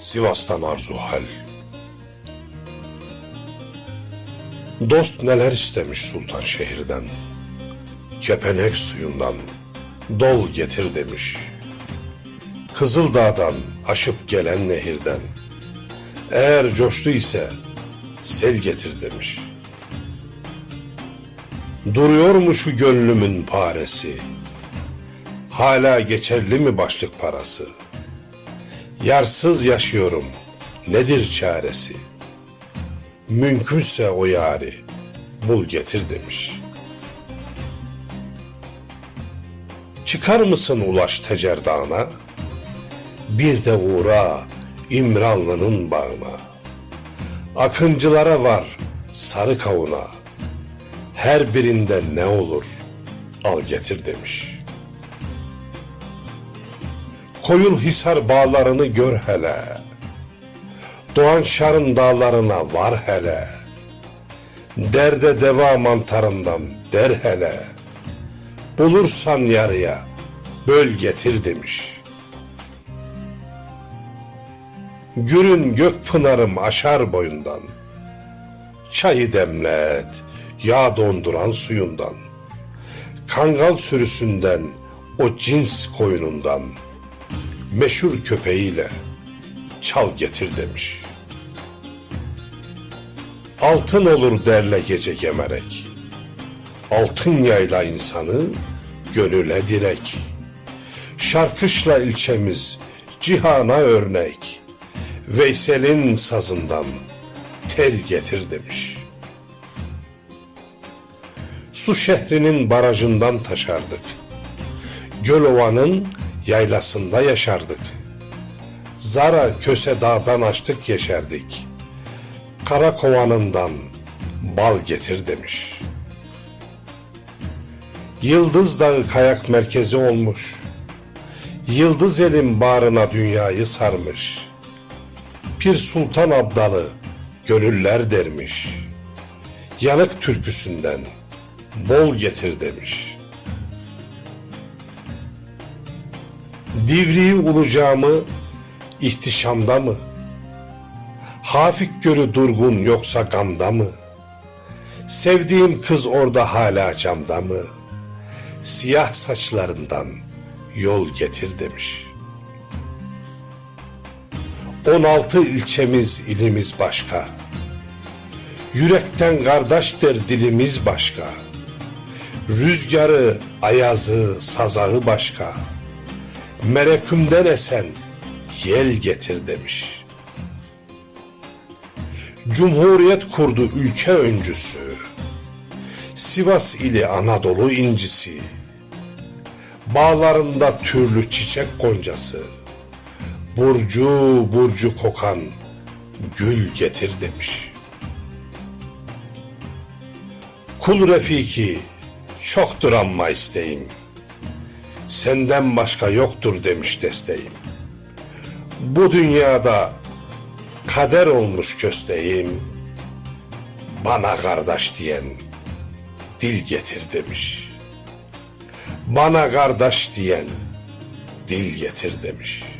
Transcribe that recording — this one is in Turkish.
Sivas'tan Arzu Hal. Dost neler istemiş sultan şehirden? Kepenek suyundan Dol getir demiş. Kızıldağ'dan aşıp gelen nehirden. Eğer coştu ise sel getir demiş. Duruyor mu şu gönlümün paresi. Hala geçerli mi başlık parası Yarsız yaşıyorum. Nedir çaresi? Mümkünse o yari bul getir demiş. Çıkar mısın ulaş tecerdana? Bir de uğra İmranlı'nın bağına. Akıncılara var sarı kavuna. Her birinde ne olur al getir demiş Koyul Hisar bağlarını gör hele. Doğan Şar'ın dağlarına var hele. Derde deva mantarından der hele. Bulursan yarıya böl getir demiş. Gürün gök pınarım aşar boyundan. Çayı demlet, yağ donduran suyundan. Kangal sürüsünden, o cins koyunundan Meşhur köpeğiyle çal getir demiş. Altın olur derle gece gemerek. Altın yayla insanı gönüle direk. Şarkışla ilçemiz cihana örnek. Veysel'in sazından tel getir demiş. Su şehrinin barajından taşardık. Gölova'nın yaylasında yaşardık. Zara köse dağdan açtık yeşerdik. Kara kovanından bal getir demiş. Yıldız Dağı kayak merkezi olmuş. Yıldız elin bağrına dünyayı sarmış. Pir Sultan Abdalı gönüller dermiş. Yanık türküsünden bol getir demiş.'' Divriği ulacağımı ihtişamda mı? Hafik gölü durgun yoksa gamda mı? Sevdiğim kız orada hala camda mı? Siyah saçlarından yol getir demiş. 16 ilçemiz ilimiz başka. Yürekten kardeştir dilimiz başka. Rüzgarı, ayazı, sazağı başka.'' Merekümden esen yel getir demiş. Cumhuriyet kurdu ülke öncüsü. Sivas ili Anadolu incisi. Bağlarında türlü çiçek goncası. Burcu burcu kokan gül getir demiş. Kul Refiki çoktur amma isteğim senden başka yoktur demiş desteğim. Bu dünyada kader olmuş kösteğim, bana kardeş diyen dil getir demiş. Bana kardeş diyen dil getir demiş.''